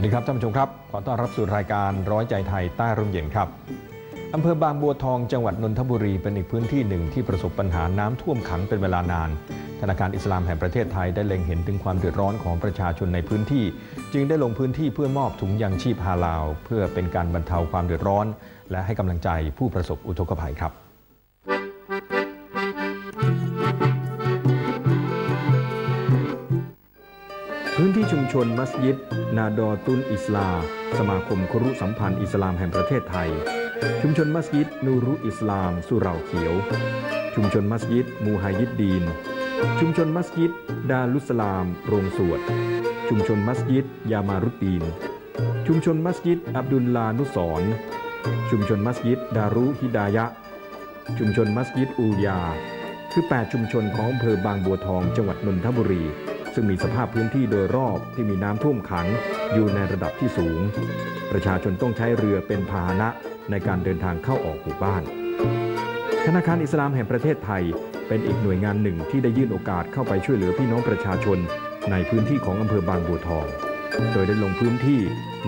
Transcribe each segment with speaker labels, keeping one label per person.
Speaker 1: สวัสดีครับท่านผู้ชมครับ ขอต้อนรับสู่รายการร้อยใจไทยใต้ร่มเย็นครับอำเภอบางบัวทองจังหวัดนนทบุรีเป็นอีกพื้นที่หนึ่งที่ประสบปัญหาน้ำท่วมขังเป็นเวลานาน ธนาคารอิสลามแห่งประเทศไทยได้เล็งเห็นถึงความเดือดร้อนของประชาชนในพื้นที่ จึงได้ลงพื้นที่เพื่อมอบถุงยางชีพฮาลาลเพื่อเป็นการบรรเทาความเดือดร้อน และให้กำลังใจผู้ประสบอุทกภัยครับ พื้นที่ชุมชนมัสยิด นาดอตุนอิสลา สมาคมครุสัมพันธ์อิสลามแห่งประเทศไทย ชุมชนมัสยิดนูรุอิสลาม สุราเขียว ชุมชนมัสยิด มูฮายิดดีน ชุมชนมัสยิด ดาลุสลาม โรงสวด ชุมชนมัสยิด ยามารุดดีน ชุมชนมัสยิด อับดุลลานุสรชุมชนมัสยิด ดารุฮิดายะ ชุมชนมัสยิดอูยา คือ 8 ชุมชนของอำเภอบางบัวทองจังหวัดนนทบุรี ซึ่งมีสภาพพื้นที่โดยรอบที่มีน้ำท่วมขังอยู่ในระดับที่สูง ประชาชนต้องใช้เรือเป็นพาหนะในการเดินทางเข้าออกหมู่บ้าน ธนาคารอิสลามแห่งประเทศไทย เป็นอีกหน่วยงานหนึ่งที่ได้ยื่นโอกาสเข้าไปช่วยเหลือพี่น้องประชาชน ในพื้นที่ของอำเภอบางบัวทอง โดยได้ลงพื้นที่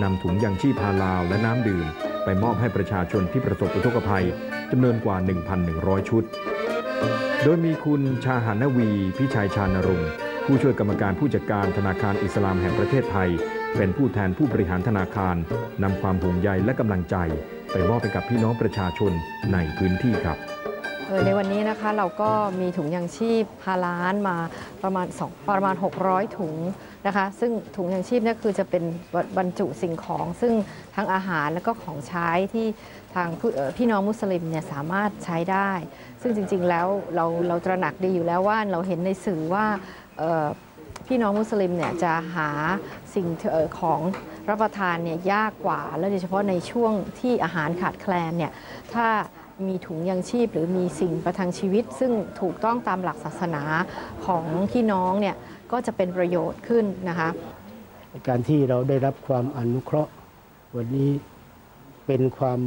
Speaker 1: นำถุงยางชีพพาลาวและน้ำดื่ม ไปมอบให้ประชาชนที่ประสบอุทกภัยจำนวนกว่า 1,100 ชุด โดยมีคุณชาหานวี พิชัยชานรงค์ ผู้ช่วยกรรมการผู้จัดการธนาคารอิสลามแห่งประเทศไทย เป็นผู้แทนผู้บริหารธนาคารนำความห่วงใยและกำลังใจ ไปมอบให้กับพี่น้องประชาชนในพื้นที่ครับ
Speaker 2: ในวันนี้นะคะเราก็มีถุงยางชีพฮาล้านมาประมาณ2ประมาณ 600 ถุงนะคะ ซึ่งถุงยางชีพนี่คือจะเป็นบรรจุสิ่งของ ซึ่งทั้งอาหารและก็ของใช้ที่ทางพี่น้องมุสลิมเนี่ยสามารถใช้ได้ ซึ่งจริงๆแล้วเราเราตระหนักดีอยู่แล้วว่าเราเห็นในสื่อว่า พี่น้องมุสลิมเนี่ยจะหาสิ่งออของรับประทานเนี่ยยากกว่า และโดยเฉพาะในช่วงที่อาหารขาดแคลนเนี่ยถ้ามีถุงยังชีพหรือมีสิ่งประทังชีวิต ซึ่งถูกต้องตามหลักศาสนาของพี่น้องเนี่ยก็จะเป็นประโยชน์ขึ้นนะคะ
Speaker 3: การที่เราได้รับความอนุเคราะห์ วันนี้เป็นความ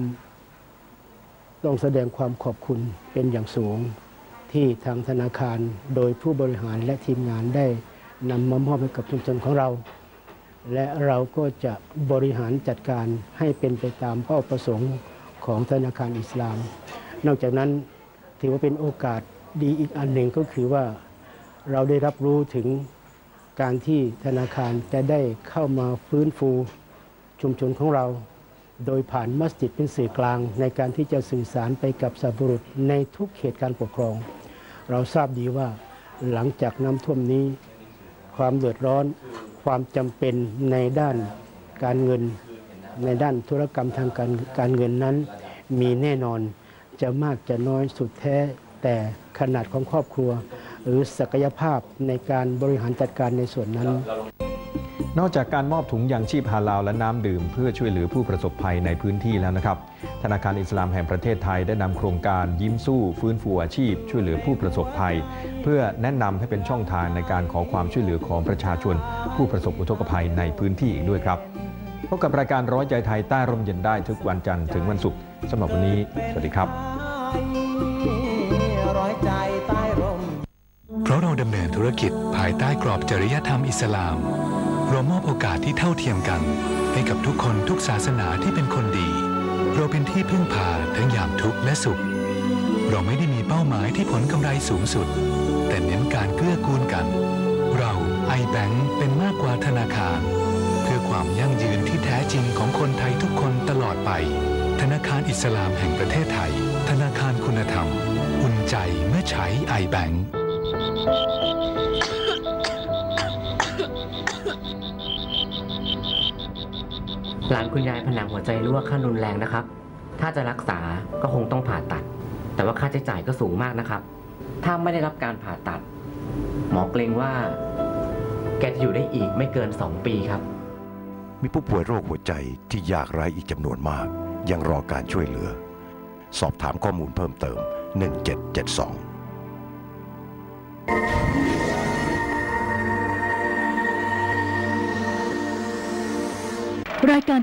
Speaker 3: ต้องแสดงความขอบคุณเป็นอย่างสูง ที่ทางธนาคารโดยผู้บริหารและทีมงานได้นำมามอบให้กับชุมชนของเรา และเราก็จะบริหารจัดการให้เป็นไปตามเป้าประสงค์ของธนาคารอิสลาม นอกจากนั้นถือว่าเป็นโอกาสดีอีกอันหนึ่งก็คือว่าเราได้รับรู้ถึงการที่ธนาคารจะได้เข้ามาฟื้นฟูชุมชนของเรา โดยผ่านมัสยิดเป็นสื่อกลางในการที่จะสื่อสารไปกับสัตว์บุรุษในทุกเขตการปกครอง เราทราบดีว่าหลังจากน้ำท่วมนี้ ความเดือดร้อน ความจำเป็นในด้านการเงิน ในด้านธุรกรรมทางการการเงินนั้น มีแน่นอนจะมากจะน้อยสุดแท้ แต่ขนาดของครอบครัว หรือศักยภาพในการบริหารจัดการในส่วนนั้น
Speaker 1: นอกจากการมอบถุงยางชีพฮาลาลและน้ำดื่ม เพื่อช่วยเหลือผู้ประสบภัยในพื้นที่แล้วนะครับ ธนาคารอิสลามแห่งประเทศไทยได้นำโครงการยิ้มสู้ ฟื้นฟูอาชีพ ช่วยเหลือผู้ประสบภัย เพื่อแนะนำให้เป็นช่องทางในการขอความช่วยเหลือของประชาชน ผู้ประสบอุทกภัยในพื้นที่อีกด้วยครับพบกับรายการร้อยใจไทยใต้ร่มเย็นได้ทุกวันจันทร์ถึงวันศุกร์สำหรับวันนี้ สวัสดีครับ
Speaker 4: ร้อยใจใต้ร่ม
Speaker 5: เพราะเราดำเนินธุรกิจภายใต้กรอบจริยธรรมอิสลาม เรามอบโอกาสที่เท่าเทียมกัน ให้กับทุกคนทุกศาสนาที่เป็นคนดี เราเป็นที่พึ่งพาทั้งยามทุกข์และสุข เราไม่ได้มีเป้าหมายที่ผลกำไรสูงสุด แต่เน้นการเกื้อกูลกัน เราไอแบงเป็นมากกว่าธนาคาร เพื่อความยั่งยืนที่แท้จริงของคนไทยทุกคนตลอดไป ธนาคารอิสลามแห่งประเทศไทย ธนาคารคุณธรรม อุ่นใจเมื่อใช้ไอแบง
Speaker 6: หลานคุณยายผนังหัวใจรั่วขั้นรุนแรงนะครับ ถ้าจะรักษาก็คงต้องผ่าตัด แต่ว่าค่าใช้จ่ายก็สูงมากนะครับ ถ้าไม่ได้รับการผ่าตัด หมอเกรงว่า แกจะอยู่ได้อีกไม่เกิน 2 ปีครับ
Speaker 7: มีผู้ป่วยโรคหัวใจที่ยากไร้อีกจำนวนมาก ยังรอการช่วยเหลือ สอบถามข้อมูลเพิ่มเติม 1772
Speaker 8: รายการ